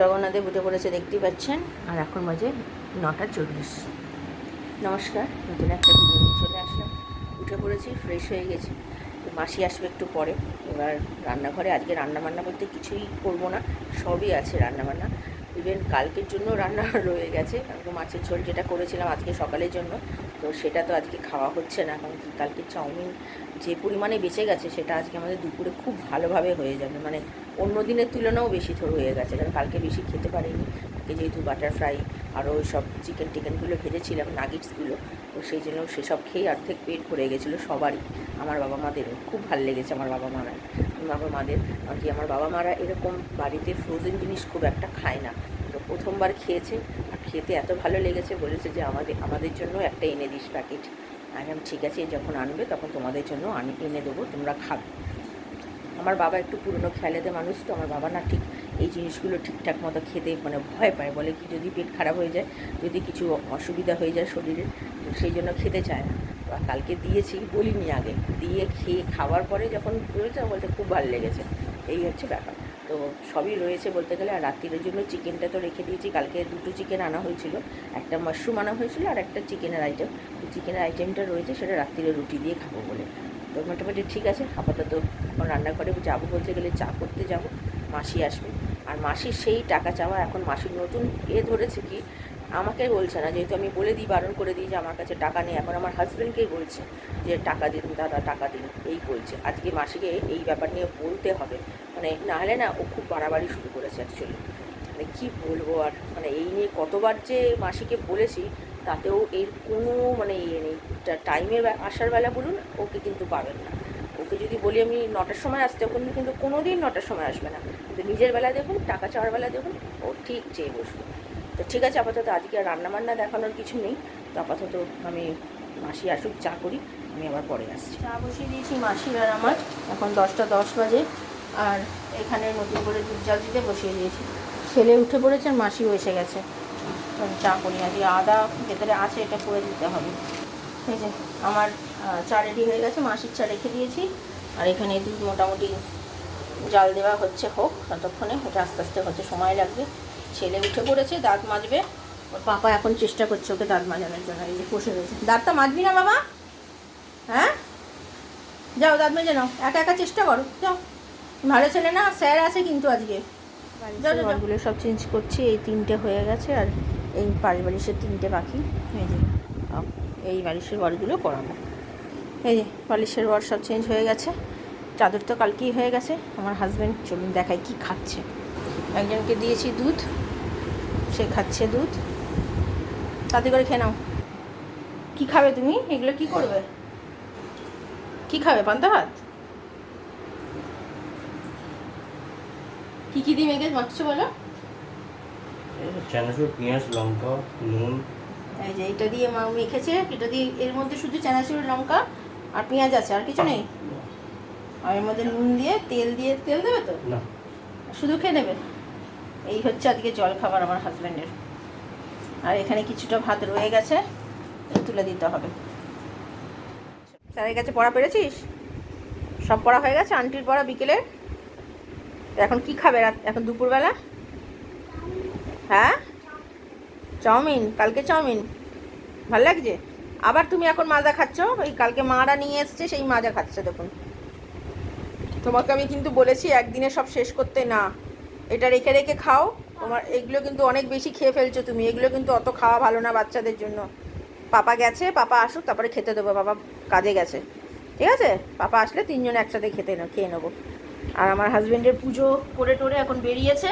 জগন্নাথে উঠে পড়েছে দেখতেই পাচ্ছেন। আর এখন বাজে নটা চল্লিশ। নমস্কার নতুন একটা ভিডিও নিয়ে চলে আসলাম। উঠে পড়েছি ফ্রেশ হয়ে গেছি। মাসি আসবে একটু পরে। এবার রান্নাঘরে আজকে রান্নাবান্না বলতে কিছুই করব না সবই আছে রান্না বান্না ইভেন কালকের জন্য রান্না রয়ে গেছে। কালকে মাছের ঝোল যেটা করেছিলাম আজকে সকালের জন্য। তো সেটা তো আজকে খাওয়া হচ্ছে না, কারণ কালকে চাউমিন যে পরিমাণে বেঁচে গেছে সেটা আজকে আমাদের দুপুরে খুব ভালোভাবে হয়ে যাবে। মানে অন্য দিনের তুলনাও বেশি থর হয়ে গেছে, কারণ কালকে বেশি খেতে পারিনি। কালকে যেহেতু বাটার ফ্রাই আরও ওই সব চিকেন টিকেনগুলো ভেজেছিলাম নাগিটসগুলো তো সেই জন্য সেসব খেয়েই অর্ধেক পেট ভরে গেছিল সবারই, আমার বাবা মাদেরও খুব ভালো লেগেছে আমার বাবা মারা বাবা মাদের আর কি আমার বাবা মারা এরকম বাড়িতে ফ্রোজেন জিনিস খুব একটা খায় না। তো প্রথমবার খেয়েছে আর খেতে এত ভালো লেগেছে, বলেছে যে আমাদের আমাদের জন্য একটা এনে দিস প্যাকেট আমি ঠিক আছে, যখন আনবে তখন তোমাদের জন্য আনি এনে দেবো, তোমরা খাবে। আমার বাবা একটু পুরনো খেয়ালেতে মানুষ, তো আমার বাবা না ঠিক এই জিনিসগুলো ঠিকঠাক মতো খেতে মানে ভয় পায়। বলে কি, যদি পেট খারাপ হয়ে যায়, যদি কিছু অসুবিধা হয়ে যায় শরীরে, তো সেই জন্য খেতে চায় না। কালকে দিয়েছি বলিনি আগে। দিয়ে খেয়ে খাওয়ার পরে যখন রয়েছে বলতে খুব ভালো লেগেছে। এই হচ্ছে ব্যাপার। তো সবই রয়েছে বলতে গেলে। আর রাত্রির জন্য চিকেনটা তো রেখে দিয়েছি। কালকে দুটো চিকেন আনা হয়েছিল। একটা মাশরুম আনা হয়েছিল আর একটা চিকেনের আইটেম। চিকেনের আইটেমটা রয়েছে, সেটা রাত্রিরে রুটি দিয়ে খাব বলে। তো মোটামুটি ঠিক আছে। আপাতত এখন রান্নাঘরে যাব বলতে গেলে, চা করতে যাব। মাসি আসবে। আর মাসির সেই টাকা চাওয়া এখন মাসির নতুন এ ধরেছে কি আমাকে বলছে না, যেহেতু আমি বলে দিই, বারণ করে দিই যে আমার কাছে টাকা নেই, এখন আমার হাজব্যান্ডকেই বলছে যে টাকা দিন দাদা, টাকা দিন, এই বলছে। আজকে মাসিকে এই ব্যাপার নিয়ে বলতে হবে। মানে নাহলে না ও খুব বাড়াবাড়ি শুরু করেছে অ্যাকচুয়ালি মানে কী বলব আর মানে এই নিয়ে কতবার যে মাসিকে বলেছি, তাতেও এর কোনো মানে ইয়ে নেই। টাইমের আসার বেলা বলুন, ওকে কিন্তু পাবেন না। ওকে যদি বলি আমি নটার সময় আসতে, ওকে কিন্তু কোনো দিন নটার সময় আসবে না। কিন্তু নিজের বেলা দেখুন, টাকা চাওয়ার বেলা দেখুন, ও ঠিক চেয়ে বসবে। তো ঠিক আছে, আপাতত আজকে আর রান্নাবান্না দেখানোর কিছু নেই। তো আপাতত আমি মাসি আসুক, চা করি, আমি আবার পরে আসছি। চা বসিয়ে দিয়েছি মাসির আর আমার। এখন দশটা দশ বাজে, আর এখানে নতুন করে দুধ জাল দিতে বসিয়ে দিয়েছি। ছেলে উঠে পড়েছে আর মাসিও এসে গেছে। আমি চা করি, আজকে আদা ভেতরে আছে, এটা করে দিতে হবে। এই যে, আমার চা রেডি হয়ে গেছে, মাসির চা রেখে দিয়েছি। আর এখানে দুধ মোটামুটি জাল দেওয়া হচ্ছে, হোক, ততক্ষণে, এটা আস্তে আস্তে হতে সময় লাগবে। ছেলে উঠে পড়েছে দাঁত মাজবে। ওর পাপা এখন চেষ্টা করছে ওকে দাঁত মাজানোর জন্য এই যে বসে রয়েছে। দাঁতটা মাজবি না বাবা? হ্যাঁ? যাও দাঁত মেজে নাও। একা একা চেষ্টা করো। যাও। ভালো ছেলে না স্যার আছে কিন্তু আজকে। ঘরগুলো সব চেঞ্জ করছি এই তিনটে হয়ে গেছে আর এই পাড়ি বালিশের তিনটে বাকি। এই যে এই বালিশের ওয়ারগুলো করাবো এই যে বালিশের ওয়ার সব চেঞ্জ হয়ে গেছে। চাদর তো কালকেই হয়ে গেছে। আমার হাজব্যান্ড চলুন দেখায় কি খাচ্ছে। একজনকে দিয়েছি দুধ। সে খাচ্ছে দুধ। তাতে করে খেয়ে নাও। কী খাবে তুমি? এগুলো কি করবে? কি খাবে? পান্তা ভাত? কি কি দিয়ে মেখে মাখছো বলো? চানাচুর পেঁয়াজ লঙ্কা নুন। এই যে এটা দিয়ে মা মেখেছে। এটা দিয়ে এর মধ্যে শুধু চানাচুর লঙ্কা আর পেঁয়াজ আছে আর কিছু নেই? আর এর মধ্যে নুন দিয়ে তেল দিয়ে তেল দেবে তো? না। শুধু খেয়ে নেবে? এই হচ্ছে আজকে জল খাবার আমার হাজব্যান্ডের আর এখানে কিছুটা ভাত রয়ে গেছে, তুলে দিতে হবে। স্যারের কাছে পড়া পেরেছিস? সব পড়া হয়ে গেছে? আন্টির পড়া বিকেলে? এখন কি খাবে এখন দুপুরবেলা? হ্যাঁ? চাউমিন, কালকে চাউমিন। ভালো লাগছে? আবার তুমি এখন মাজা খাচ্ছ? ওই কালকে মারা নিয়ে এসছে, সেই মাজা খাচ্ছে, দেখুন। তোমাকে আমি কিন্তু বলেছি একদিনে সব শেষ করতে না। এটা রেখে রেখে খাও। তোমার এগুলো কিন্তু অনেক বেশি খেয়ে ফেলছো তুমি। এগুলো কিন্তু অত খাওয়া ভালো না বাচ্চাদের জন্য। পাপা গেছে, পাপা আসুক, তারপরে খেতে দেবো। বাবা কাজে গেছে। ঠিক আছে? পাপা আসলে তিনজন একসাথে খেতে না খেয়ে নেব। আর আমার হাজবেন্ডের পুজো করে টোরে এখন বেরিয়েছে।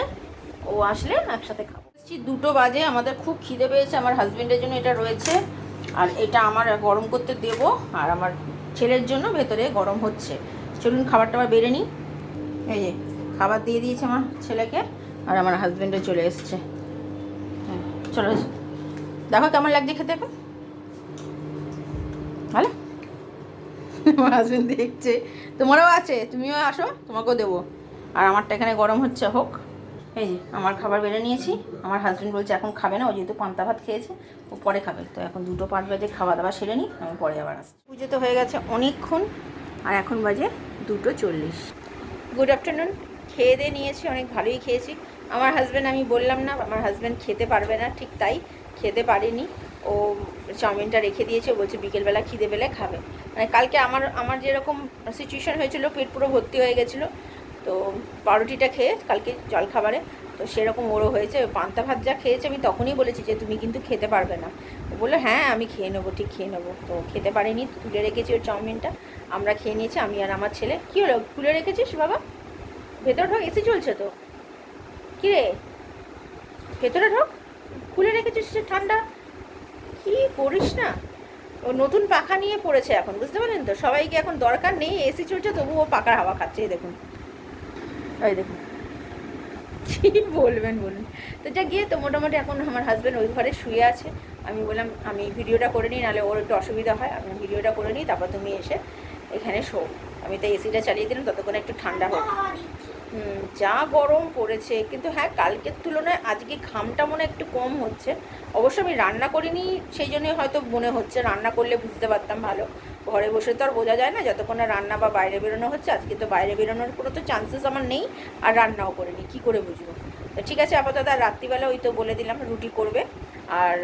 ও আসলে একসাথে খাব। দুটো বাজে, আমাদের খুব খিদে পেয়েছে। আমার হাজবেন্ডের জন্য এটা রয়েছে। আর এটা আমার গরম করতে দেব। আর আমার ছেলের জন্য ভেতরে গরম হচ্ছে। চলুন খাবার টাবার বেড়ে নিই। এই যে খাবার দিয়ে দিয়েছে আমার ছেলেকে, আর আমার হাজব্যান্ডও চলে এসছে। হ্যাঁ চলো দেখো কেমন লাগছে খেতে এখন। ভালো? আমার হাজব্যান্ড দেখছে। তোমারও আছে, তুমিও আসো, তোমাকেও দেবো। আর আমারটা এখানে গরম হচ্ছে, হোক। এই যে, আমার খাবার বেড়ে নিয়েছি। আমার হাজব্যান্ড বলছে, এখন খাবে না, ও যেহেতু পান্তা ভাত খেয়েছে, ও পরে খাবে। তো এখন দুটো পাঁচ বাজে খাওয়া দাওয়া সেরে নিই, আমি পরে আবার আসছি। পুজো তো হয়ে গেছে অনেকক্ষণ, আর এখন বাজে দুটো চল্লিশ। গুড আফটারনুন খেয়ে দিয়ে নিয়েছি, অনেক ভালোই খেয়েছি। আমার হাজব্যান্ড আমি বললাম না, আমার হাজব্যান্ড খেতে পারবে না, ঠিক তাই খেতে পারেনি। ও চাউমিনটা রেখে দিয়েছে বলছে বিকেলবেলা খিদে পেলে খাবে। মানে কালকে আমার আমার যেরকম সিচুয়েশন হয়েছিল, পেট পুরো ভর্তি হয়ে গেছিল, তো পাউরুটিটা খেয়ে কালকে জল খাবারে তো সেরকম ওরও হয়েছে, পান্তা ভাত যা খেয়েছে, আমি তখনই বলেছি যে তুমি কিন্তু খেতে পারবে না। বলল হ্যাঁ আমি খেয়ে নেব, ঠিক খেয়ে নেব। তো খেতে পারিনি, তুলে রেখেছি ওর চাউমিনটা, আমরা খেয়ে নিয়েছি, আমি আর আমার ছেলে। কী হলো খুলে রেখেছিস বাবা? ভেতর ঢোক এসি চলছে তো। কী রে? ভেতরে ঢোক খুলে রেখেছিস সে ঠান্ডা? কি করিস না? ও নতুন পাখা নিয়ে পড়েছে এখন বুঝতে পারলেন তো? সবাইকে এখন দরকার নেই এসি চলছে তবু ও পাকার হাওয়া খাচ্ছে এই দেখুন। এই দেখুন। কী বলবেন বলুন? তো যা গিয়ে তো মোটামুটি এখন আমার হাজব্যান্ড ওই ঘরে শুয়ে আছে। আমি বললাম আমি ভিডিওটা করে নিই নাহলে ওর একটু অসুবিধা হয়। আমি ভিডিওটা করে নিই তারপর তুমি এসে এখানে শো। আমি তো এসিটা চালিয়ে দিলাম ততক্ষণে একটু ঠান্ডা হুম, যা গরম পড়েছে। কিন্তু হ্যাঁ কালকের তুলনায় আজকে ঘামটা মনে একটু কম হচ্ছে। অবশ্য আমি রান্না করিনি, সেই জন্যই হয়তো মনে হচ্ছে রান্না করলে বুঝতে পারতাম ভালো। ঘরে বসে তো আর বোঝা যায় না যতক্ষণ না রান্না বা বাইরে বেরোনো হচ্ছে, আজকে তো বাইরে বেরোনোর কোনো তো চান্সেস আমার নেই, আর রান্নাও করিনি। কী করে বুঝব? তো ঠিক আছে, আপাতত আর রাত্রিবেলা ওই তো বলে দিলাম, রুটি করবে। আর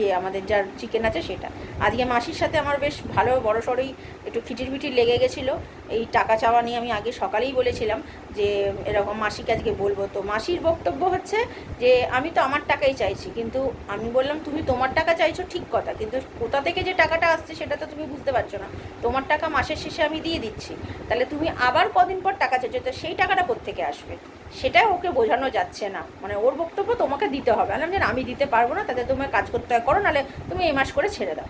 ইয়ে আমাদের যার চিকেন আছে সেটা। আজকে মাসির সাথে আমার বেশ ভালো বড় সড়োই একটু খিটির পিটির লেগে গেছিল। এই টাকা চাওয়া নিয়ে আমি আগে সকালেই বলেছিলাম যে, এরকম মাসিকে আজকে বলব। তো মাসির বক্তব্য হচ্ছে যে, আমি তো আমার টাকাই চাইছি, কিন্তু আমি বললাম, তুমি তোমার টাকা চাইছো ঠিক কথা, কিন্তু কোথা থেকে যে টাকাটা আসছে সেটা তো তুমি বুঝতে পারছ না। তোমার টাকা মাসের শেষে আমি দিয়ে দিচ্ছি। তাহলে তুমি আবার কদিন পর টাকা চাইছো, তো সেই টাকাটা কোত্থেকে আসবে? সেটা ওকে বোঝানো যাচ্ছে না। মানে ওর বক্তব্য তোমাকে দিতে হবে। আলাম যে আমি দিতে পারব না তাতে তোমার কাজ করতে হয় করো, নাহলে তুমি এই মাস করে ছেড়ে দাও।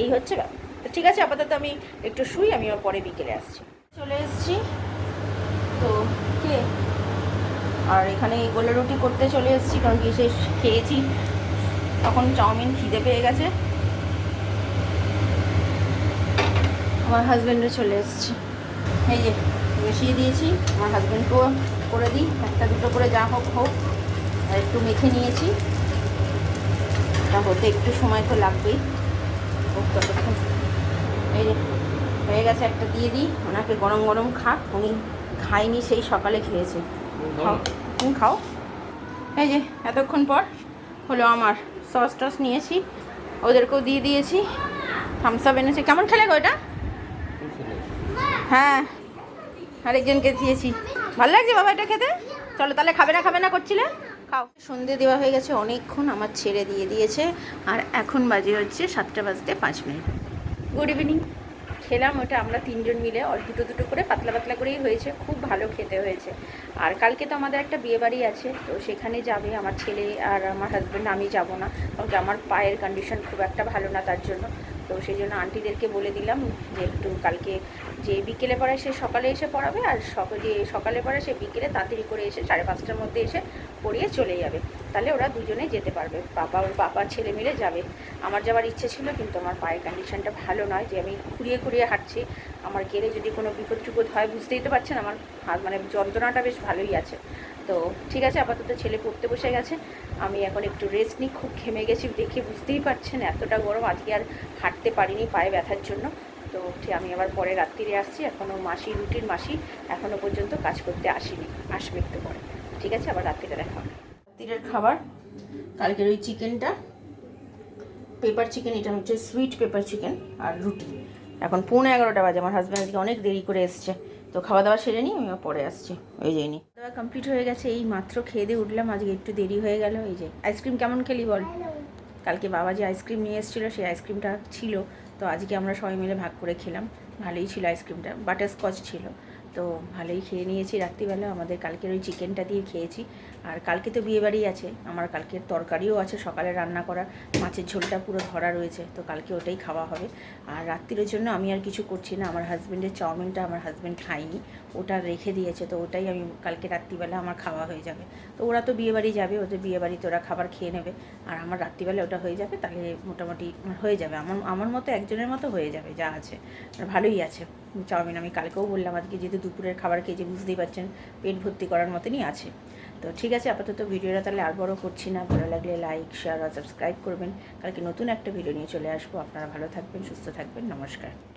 এই হচ্ছে ব্যাপার। তো ঠিক আছে, আপাতত আমি একটু শুই, আমি ওর পরে বিকেলে আসছি। চলে এসেছি। তো কে? আর এখানে গোলা রুটি করতে চলে এসেছি, কারণ কি সে খেয়েছি। তখন চাউমিন খিদে পেয়ে গেছে। আমার হাজব্যান্ডও চলে এসেছে। এই যে, বসিয়ে দিয়েছি। আমার হাজব্যান্ডকেও করে দিই একটা দুটো করে যা হোক হোক আর একটু মেখে নিয়েছি। তা হতে একটু সময় তো লাগবেই। হোক ততক্ষণ। এই হয়ে গেছে একটা দিয়ে দিই। ওনাকে গরম গরম খাক। উনি খাইনি সেই সকালে খেয়েছে। খাও। তুমি খাও। এই যে এতক্ষণ পর হলো আমার সস টস নিয়েছি। ওদেরকেও দিয়ে দিয়েছি। থামস আপ এনেছে। কেমন খেলে গো এটা? হ্যাঁ। আরেকজনকে দিয়েছি। ভালো লাগছে বাবা এটা খেতে? চলো তাহলে খাবে না খাবে না, করছিলে? খাও। সন্ধে দেওয়া হয়ে গেছে, অনেকক্ষণ আমার ছেড়ে দিয়ে দিয়েছে, আর এখন বাজে হচ্ছে সাতটা বাজতে পাঁচ মিনিট। গুড ইভিনিং খেলাম, ওটা আমরা তিনজন মিলে দুটো দুটো করে পাতলা পাতলা করেই হয়েছে, খুব ভালো খেতে হয়েছে। আর কালকে তো আমাদের একটা বিয়ে বাড়ি আছে, তো সেখানে যাবে আমার ছেলে আর আমার হাজব্যান্ড আমি যাব না। কারণ আমার পায়ের কন্ডিশন খুব একটা ভালো না তার জন্য। তো সেই জন্য আন্টিদেরকে বলে দিলাম যে একটু কালকে যে বিকেলে পড়ায় সে সকালে এসে পড়াবে, আর সক- যে সকালে পড়ায় সে বিকেলে তাড়াতাড়ি করে এসে সাড়ে পাঁচটার মধ্যে এসে পড়িয়ে চলে যাবে। তাহলে ওরা দুজনে যেতে পারবে। বাবা ওর বাবা ছেলে মিলে যাবে। আমার যাওয়ার ইচ্ছে ছিল, কিন্তু আমার পায়ের কন্ডিশনটা ভালো নয়, যে আমি খুঁড়িয়ে খুঁড়িয়ে হাঁটছি। আমার গেলে যদি কোনো বিপদ টিপদ হয়, বুঝতেই তো পারছেন, আমার হাত মানে যন্ত্রণাটা বেশ ভালোই আছে। তো ঠিক আছে, আপাতত ছেলে পড়তে বসে গেছে। আমি এখন একটু রেস্ট নিই, খুব ঘেমে গেছি, দেখে বুঝতেই পারছেন, এতটা গরম, আজকে আর হাঁটতে পারিনি পায়ে ব্যথার জন্য। তো আমি আবার পরে রাত্রিরে আসছি এখনও মাসি, রুটির মাসি এখনও পর্যন্ত কাজ করতে আসেনি, আসবে একটু পরে। ঠিক আছে আবার রাত্রিরে দেখা হবে। রাত্রিরের খাবার কালকের ওই চিকেনটা পেপার চিকেন এটা হচ্ছে সুইট পেপার চিকেন আর রুটি। এখন পৌনে এগারোটা বাজে আমার হাজব্যান্ড আজকে অনেক দেরি করে এসছে। তো খাওয়া দাওয়া সেরে নিই আমি পরে আসছি ওই যে নি। দাওয়া কমপ্লিট হয়ে গেছে এই মাত্র খেয়ে দিয়ে উঠলাম আজকে একটু দেরি হয়ে গেল এই যে। আইসক্রিম কেমন খেলি বল? কালকে বাবা যে আইসক্রিম নিয়ে এসেছিল সেই আইসক্রিমটা ছিল তো আজকে আমরা সবাই মিলে ভাগ করে খেলাম। ভালোই ছিল আইসক্রিমটা বাটার স্কচ ছিল। তো ভালোই খেয়ে নিয়েছি রাত্রিবেলা। আমাদের কালকের ওই চিকেনটা দিয়ে খেয়েছি। আর কালকে তো বিয়েবাড়ি আছে। আমার কালকের তরকারিও আছে সকালে রান্না করা। মাছের ঝোলটা পুরো ধরা রয়েছে। তো কালকে ওটাই খাওয়া হবে। আর রাত্রির জন্য আমি আর কিছু করছি না। আমার হাজব্যান্ডের চাউমিনটা আমার হাজব্যান্ড খায়নি। ওটা রেখে দিয়েছে। তো ওটাই আমি কালকে রাত্রিবেলা আমার খাওয়া হয়ে যাবে। তো ওরা তো বিয়েবাড়ি যাবে। ওদের বিয়েবাড়িতে ওরা খাবার খেয়ে নেবে। আর আমার রাত্রিবেলা ওটা হয়ে যাবে, তাহলে মোটামুটি হয়ে যাবে। আমার আমার মতো একজনের মতো হয়ে যাবে যা আছে। ভালোই আছে। চাউমিন আমি কালকেও বললাম আজকে, যেহেতু দুপুরের খাবার খেয়েছি, বুঝতেই পারছেন, পেট ভর্তি করার মতনই আছে। তো ঠিক আছে, আপাতত ভিডিওটা তাহলে আর বড় করছি না। ভালো লাগলে লাইক শেয়ার আর সাবস্ক্রাইব করবেন। কালকে নতুন একটা ভিডিও নিয়ে চলে আসব। আপনারা ভালো থাকবেন, সুস্থ থাকবেন। নমস্কার।